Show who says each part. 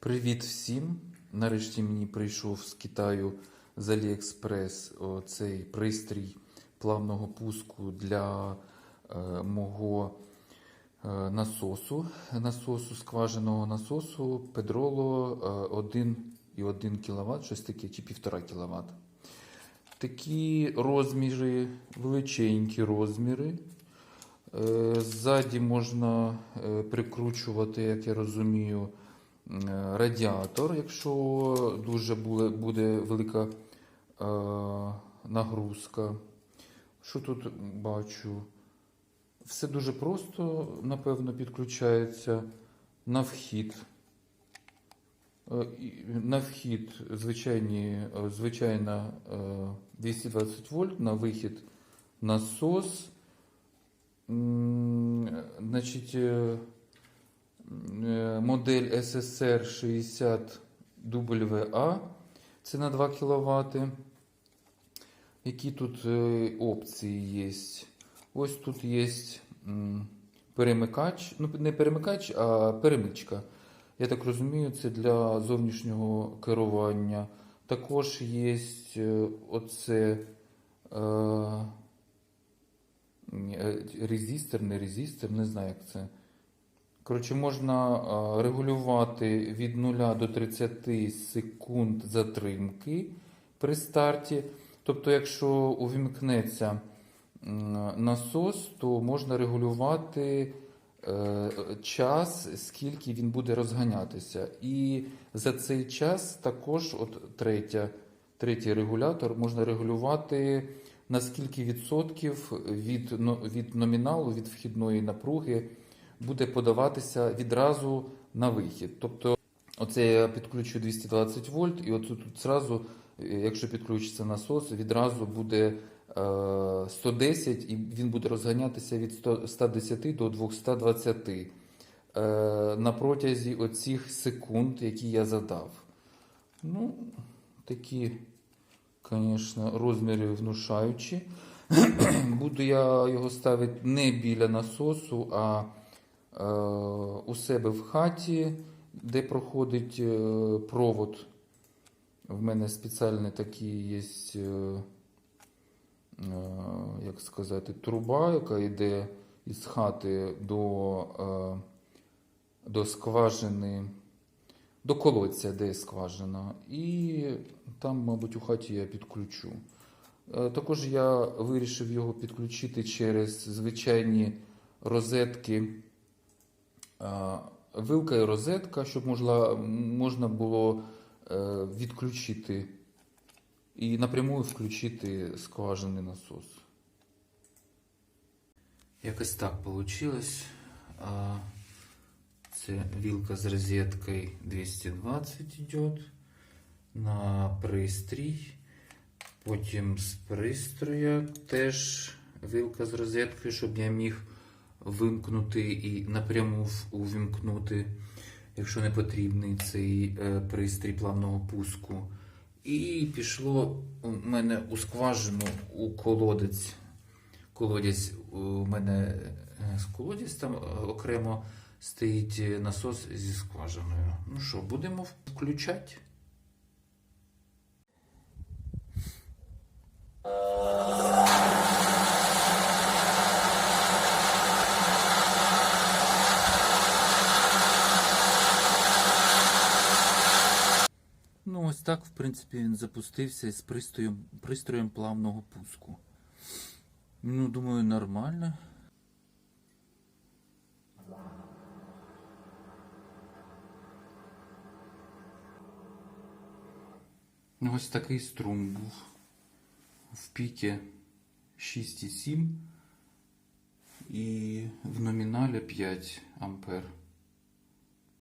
Speaker 1: Привіт всім! Нарешті мені прийшов з Китаю з Аліекспрес цей пристрій плавного пуску для е, мого е, насосу, насосу, скваженого насосу Педроло е, 1,1 кВт, щось таке, чи 1,5 кВт. Такі розміри, величенькі розміри. Е, Ззаді можна е, прикручувати, як я розумію, радіатор, якщо дуже буде, велика е, нагрузка. Що тут бачу? Все дуже просто, напевно, підключається на вхід. Е, На вхід звичайні, е, звичайна е, 220 вольт, на вихід насос. Значить, е, е, модель SSR 60 WA, це на 2 кВт. Які тут е, опції є? Ось тут є перемикач, ну не перемикач, а перемичка. Я так розумію, це для зовнішнього керування. Також є е, оце. Е, Резистор, не резистор, не знаю, як це. Коротше, можна регулювати від 0 до 30 секунд затримки при старті. Тобто, якщо увімкнеться насос, то можна регулювати е, час, скільки він буде розганятися. І за цей час також, от третя, третій регулятор, можна регулювати на скільки відсотків від, від номіналу, від вхідної напруги буде подаватися відразу на вихід. Тобто, оце я підключу 220 вольт, і от тут зразу, е, якщо підключиться насос, відразу буде е, 110 і він буде розганятися від 110 до 220 е, на протязі оцих секунд, які я задав. Ну, такі Звісно, розміри внушаючі. Буду я його ставити не біля насосу, а е, у себе в хаті, де проходить е, провод. В мене спеціальний такий є, е, е, як сказати, труба, яка йде із хати до, е, до скважини до колодця, де скважина. І там, мабуть, у хаті я підключу. Е, Також я вирішив його підключити через звичайні розетки. Вилка і розетка, щоб можна, можна було е, відключити і напряму включити скважинний насос. Якось так вийшло. Це вилка з розеткою 220 йде на пристрій. Потім з пристроя теж вилка з розеткою, щоб я міг вимкнути і напряму увімкнути, якщо не потрібний цей е, пристрій плавного пуску. І пішло у мене у скважину у колодець. Колодязь у мене е, з колодязь там е, окремо стоїть насос зі скважиною. Ну що, будемо включати? Ось так, в принципі, він запустився з пристроєм, пристроєм плавного пуску. Ну, думаю, нормально. Ось такий струм був. В піки 6,7 і в номіналі 5 ампер.